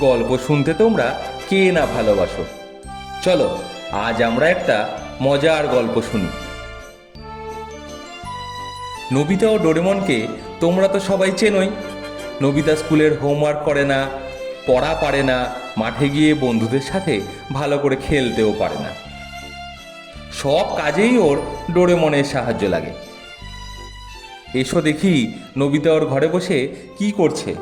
গল্প শুনতে তোমরা কে না ভালোবাসো? চলো, আজ আমরা একটা মজার গল্প শুনি। নবিতা ও ডোরেমনকে তোমরা তো সবাই চেনোই। নবিতা স্কুলের হোমওয়ার্ক করে না, পড়া পারে না, মাঠে গিয়ে বন্ধুদের সাথে ভালো করে খেলতেও পারে না। সব কাজেই ওর ডোরেমনের সাহায্য লাগে। এসো দেখি নবিতা ওর ঘরে বসে কি করছে।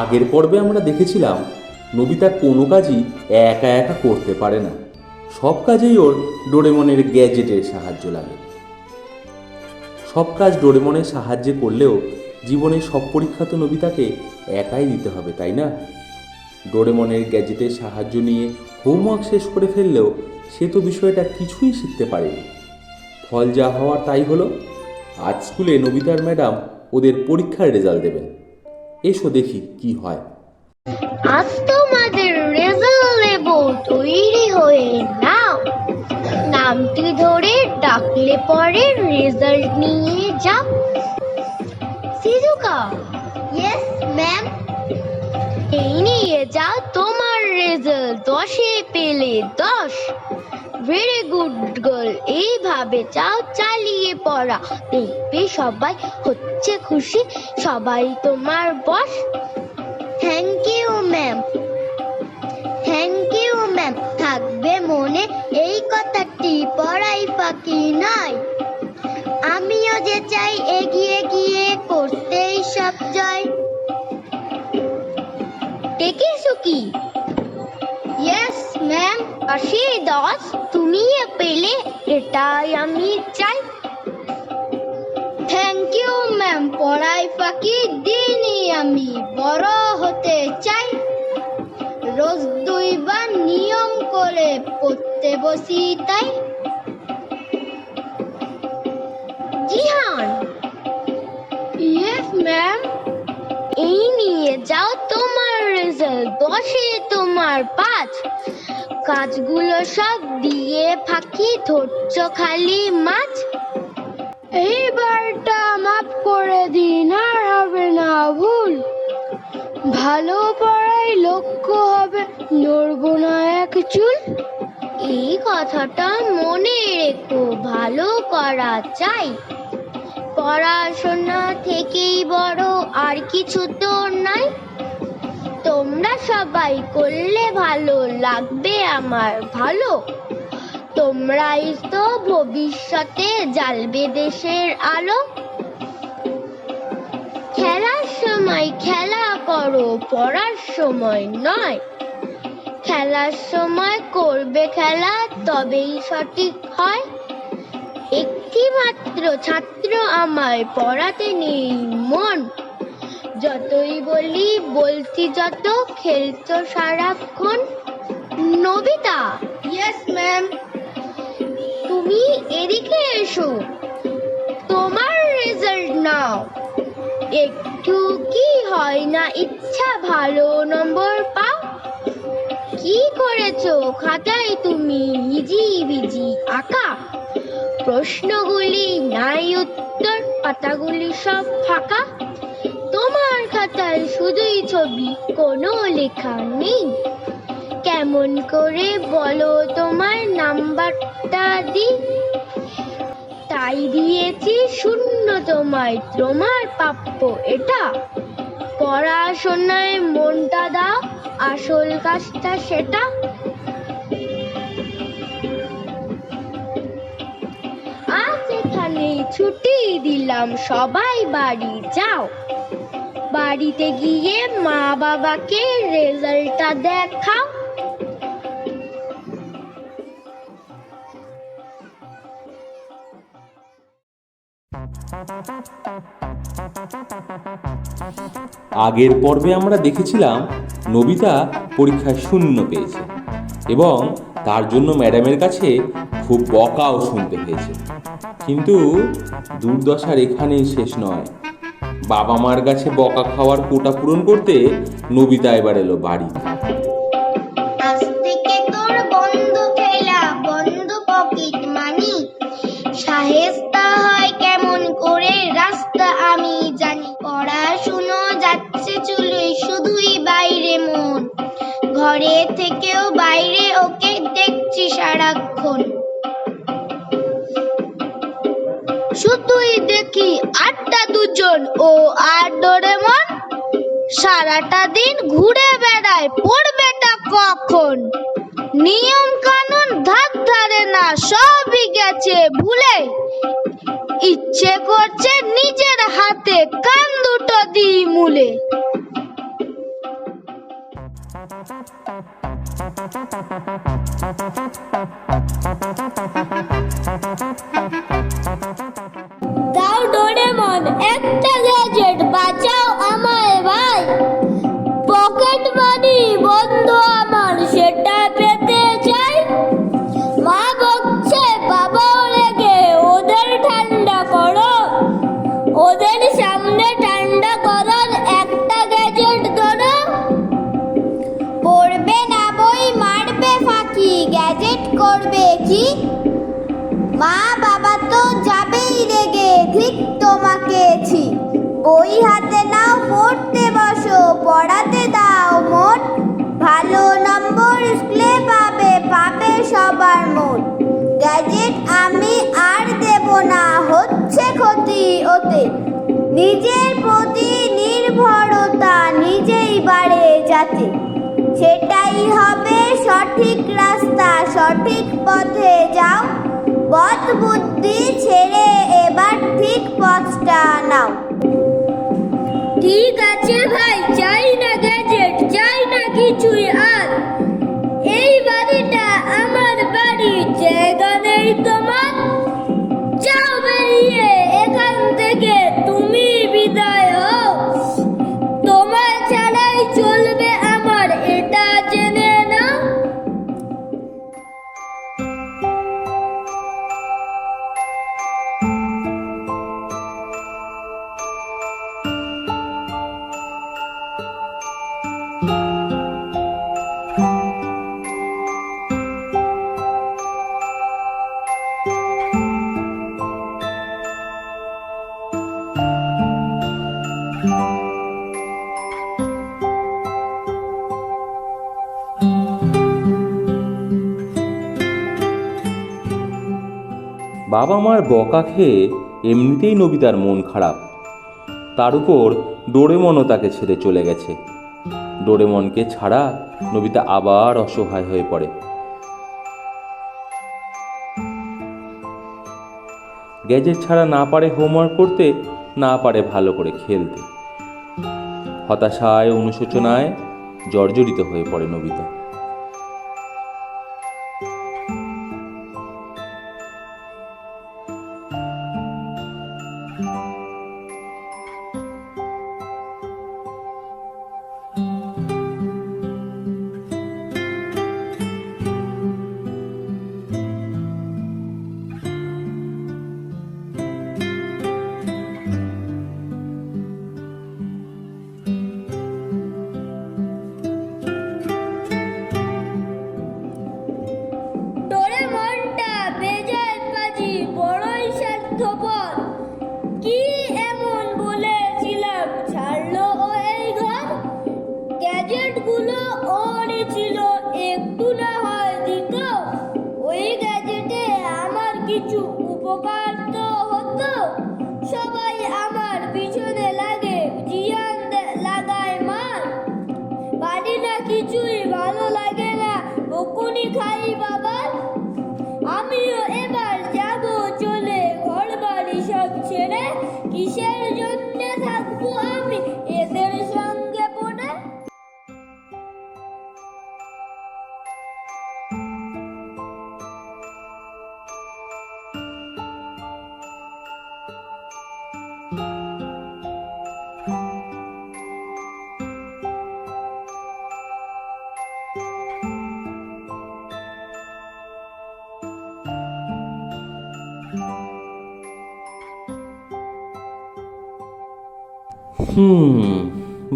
আগের পর্বে আমরা দেখেছিলাম নবিতা কোনো কাজই একা একা করতে পারে না। সব কাজেই ওর ডোরেমনের গ্যাজেটের সাহায্য লাগে। সব কাজ ডোরেমনের সাহায্যে করলেও জীবনের সব পরীক্ষা তো নবিতাকে একাই দিতে হবে, তাই না? ডোরেমনের গ্যাজেটের সাহায্য নিয়ে হোমওয়ার্ক শেষ করে ফেললেও সে তো বিষয়টা কিছুই শিখতে পারেনি। ফল যা হওয়ার তাই হলো, আজ স্কুলে নবিতার ম্যাডাম ওদের পরীক্ষার রেজাল্ট দেবেন। এসো দেখি কি হয়। আজ তোমাদের রেজাল্ট দেব তৈরি হয়ে নাও। নামটি ধরে ডাকলে পরে রেজাল্ট নিয়ে যাও। সিজুকা ইয়েস ম্যাম এই নিয়ে যাও, তোমার রেজাল্ট দশে পেলে দশ। ভেরি গুড গার্ল এইভাবে চাও, চালিয়ে পড়া। দেখবে সবাই হচ্ছে খুশি, সবাই তোমার boss thank you ma'am thank you ma'am থাকবে মনে এই কথাটি, পড়াই ফাঁকি নয়। আমিও যে চাই এগিয়ে গিয়ে করতেই সব জয়। ডেকেছো কি? ইয়েস ম্যাম দশ তুমি পেলে এটাই আমি চাই। থ্যাংক ইউ ম্যাম পড়াই বাকি দিনই আমি, বড় হতে চাই। রোজ দুইবার নিয়ম করে পড়তে বসি তাই। জিহান দশে তোমার পাঁচ কাজগুলো সব দিয়ে ফাঁকি ধরছ খালি মাছ। এইবারটা মাফ করে দিন, আর হবে না ভুল। ভালো পড়াই লক্ষ্য হবে নড়বো না এক চুল। এই কথাটা মনে রেখো, ভালো করা চাই। পড়াশোনা থেকেই বড়, আর কিছু তো নাই। তোমরা সবাই করলে ভালো লাগবে আমার, ভালো? তোমরাই তো ভবিষ্যতে জ্বালবে দেশের আলো। খেলার সময় খেলা করো, পড়ার সময় নয়। খেলার সময় করবে খেলা, তবেই সঠিক হয়। একটি মাত্র ছাত্র আমায় পড়াতে নেই মন। যতই বলি বলছি যত খেলছো সারাক্ষণ। নবিতা? ইয়েস ম্যাম তুমি এদিকে এসো। তোমার রেজাল্ট নাও। একটু কি হয় না ইচ্ছা ভালো নম্বর পাও? কি করেছ? খাতায় তুমি হিজি বিজি আঁকা। প্রশ্নগুলি নাই উত্তর পাতাগুলি সব ফাঁকা। শুধুই ছবি, কোনো লেখা নেই। কেমন করে বলো তোমার নাম্বারটা দি? তাই দিয়েছি শূন্য তোমায়, তোমার প্রাপ্য এটা। পড়াশোনায় মনটা দাও, আসল কাজটা সেটা। আজ এখানে ছুটি দিলাম, সবাই বাড়ি যাও। বাড়িতে গিয়ে মা বাবাকে রেজাল্টটা দেখাও। আগের পর্বে আমরা দেখেছিলাম নবিতা পরীক্ষায় শূন্য পেয়েছে এবং তার জন্য ম্যাডামের কাছে খুব বকাও শুনতে হয়েছে। কিন্তু দুর্দশার এখানেই শেষ নয়। বাবা মার কাছে বকা খাওয়ার কোটা পূরণ করতে নবিতা এবার এলো মন। ঘরে থেকেও বাইরে ওকে দেখছি সারাক্ষণ। শুধুই দেখি আটটা দুজন ও আর ডোরেমন সারাটা দিন ঘুরে বেড়ায় পড়বেটা কখন? নিয়ম কানুন ধার ধারে না, সবই গেছে ভুলে। ইচ্ছে করছে নিজের হাতে কান দুটো দিই মুলে। দাও ডোরেমন একটা গ্যাজেট বাঁচাও আমায় নিজের প্রতি নির্ভরতা নিজেই বাড়ে যাতে। সেটাই হবে সঠিক রাস্তা, সঠিক পথে যাও। বদ বুদ্ধি ছেড়ে এবার ঠিক পথটা নাও। ঠিক আছে ভাই চাই না গ্যাজেট চাই না কিছুই আর। এই বাড়িটা আমার বাড়ি, জায়গা নেই তোমার। যাও বেরিয়ে। থেকে তুমি বিদায় বাবা মার বকা খেয়ে এমনিতেই নবিতার মন খারাপ। তার উপর ডোরেমনও তাকে ছেড়ে চলে গেছে। ডোরেমনকে ছাড়া নবিতা আবার অসহায় হয়ে পড়ে। গ্যাজেট ছাড়া না পারে হোমওয়ার্ক করতে, না পারে ভালো করে খেলতে। হতাশায় অনুশোচনায় জর্জরিত হয়ে পড়ে নবিতা।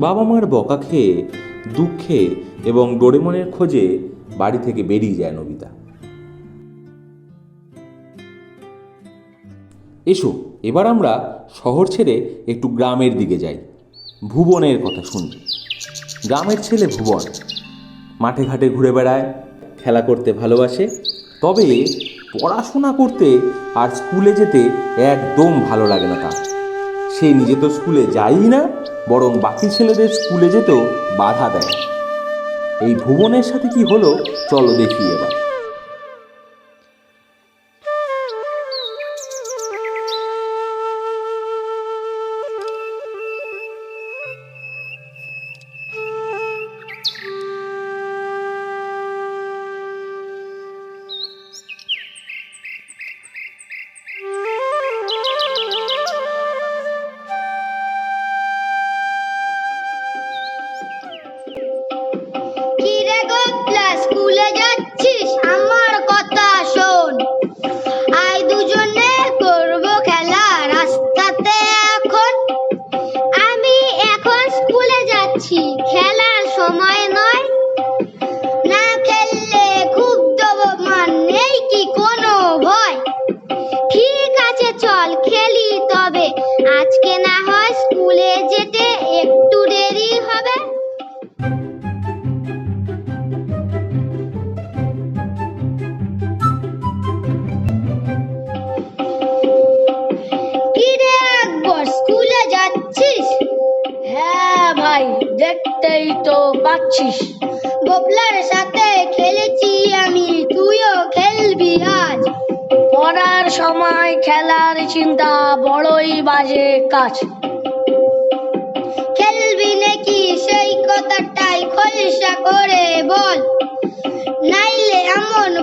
বাবা মার বকা খেয়ে, দুঃখে এবং ডোরেমনের খোঁজে বাড়ি থেকে বেরিয়ে যায় নবিতা। এসো, এবার আমরা শহর ছেড়ে একটু গ্রামের দিকে যাই। ভুবনের কথা শুনি। গ্রামের ছেলে ভুবন। মাঠে ঘাটে ঘুরে বেড়ায়, খেলা করতে ভালোবাসে। তবে পড়াশোনা করতে আর স্কুলে যেতে একদম ভালো লাগে না তার। সে নিজে তো স্কুলে যায়ই না, বরং বাকি ছেলেদের স্কুলে যেতেও বাধা দেয়। এই ভুবনের সাথে কি হলো? চলো দেখি এবার।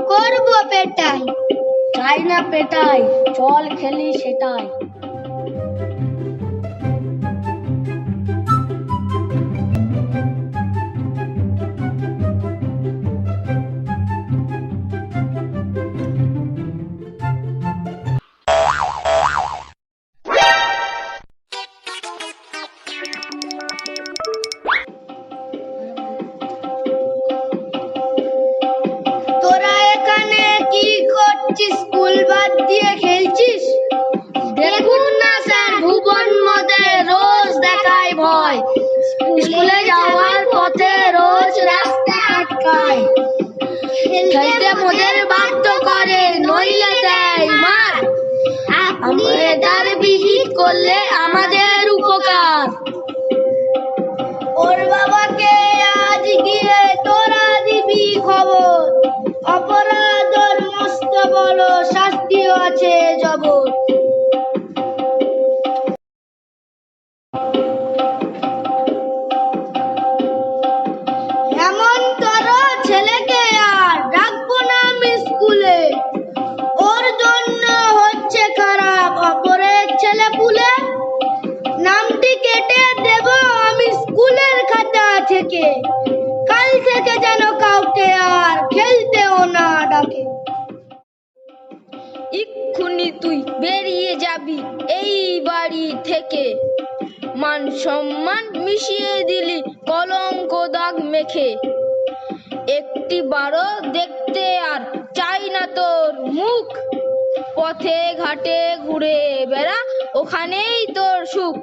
করব পেটাই? চাই না পেটাই চল খেলি সেটাই। আমাদের করলে আমাদের উপকার। ওর বাবাকে আজ গিয়ে তোরা দিবি খবর। অপরাধ মস্ত বড় শাস্তিও আছে জবর থেকে। মান সম্মান মিশিয়ে দিলি কলঙ্ক দাগ মেখে। একটি বারো দেখতে আর চাই না তোর মুখ। পথে ঘাটে ঘুরে বেড়া, ওখানেই তোর সুখ।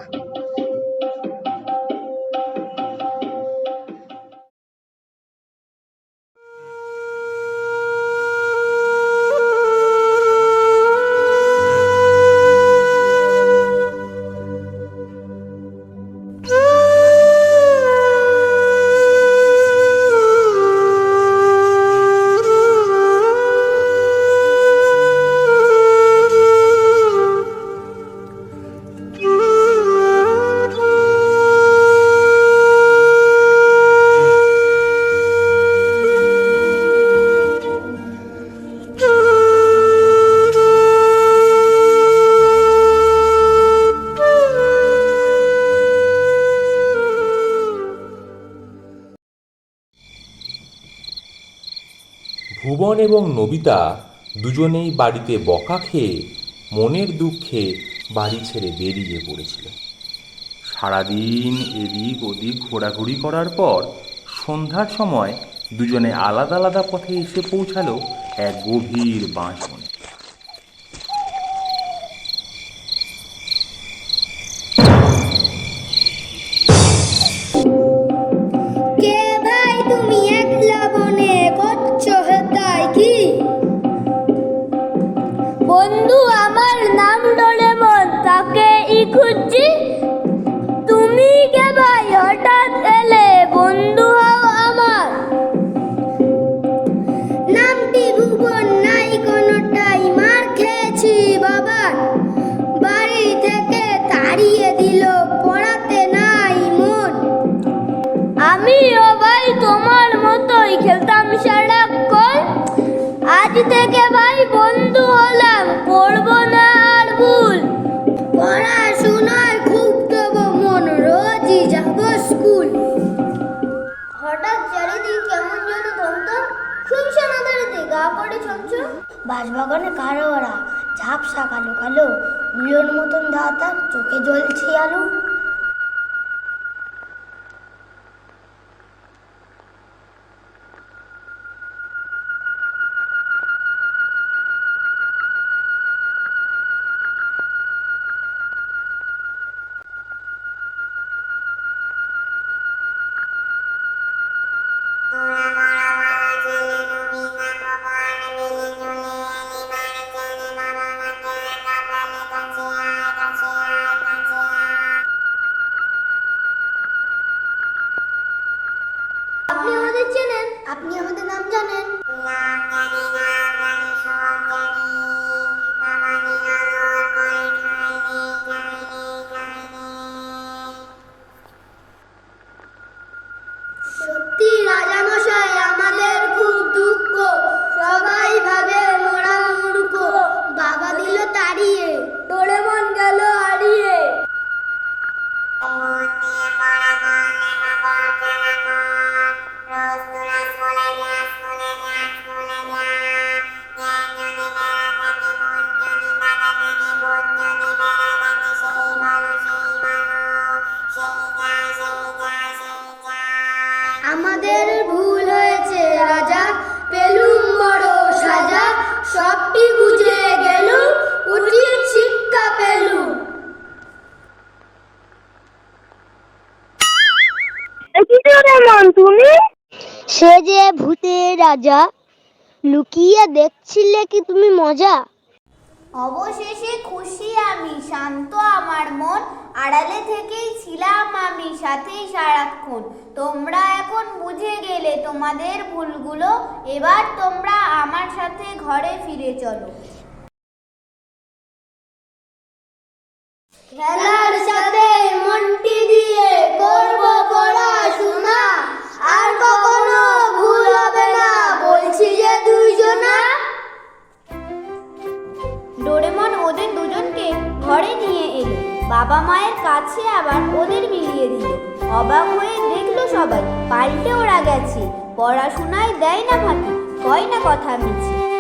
ভুবন এবং নবিতা দুজনেই বাড়িতে বকা খেয়ে মনের দুঃখে বাড়ি ছেড়ে বেরিয়ে পড়েছিল। সারাদিন এদিক ওদিক ঘোরাঘুরি করার পর সন্ধ্যার সময় দুজনে আলাদা আলাদা পথে এসে পৌঁছালো এক গভীর বাঁশবনে। তুমি কে ভাই হঠাৎ এলে বন্ধু বাসবাগানে কারও ওরা ঝাপসা কালো কালো উলোর মতন দাঁতার চোখে জ্বলছে আলো। আমাদের ভুল হয়েছে রাজা। পেলুম বড় সাজা। সবটি বুঝে গেলুম উচিত শিক্ষা পেলুম। তুমি? সে যে ভূতের রাজা লুকিয়ে দেখছিলে কি তুমি মজা? অবশেষে খুশি আমি, শান্ত আমার মন। আড়ালে থেকেই ছিলাম আমি সাথেই সারাক্ষণ। তোমরা এখন বুঝে গেলে তোমাদের ভুলগুলো। এবার তোমরা আমার সাথে ঘরে ফিরে চলো। খেলার বাবা মায়ের কাছে আবার ওদের মিলিয়ে দিল। অবাক হয়ে দেখল সবাই, পাল্টে ওরা গেছে। পড়াশোনায় দেয় না ফাঁকি কয় না কথা মিছে।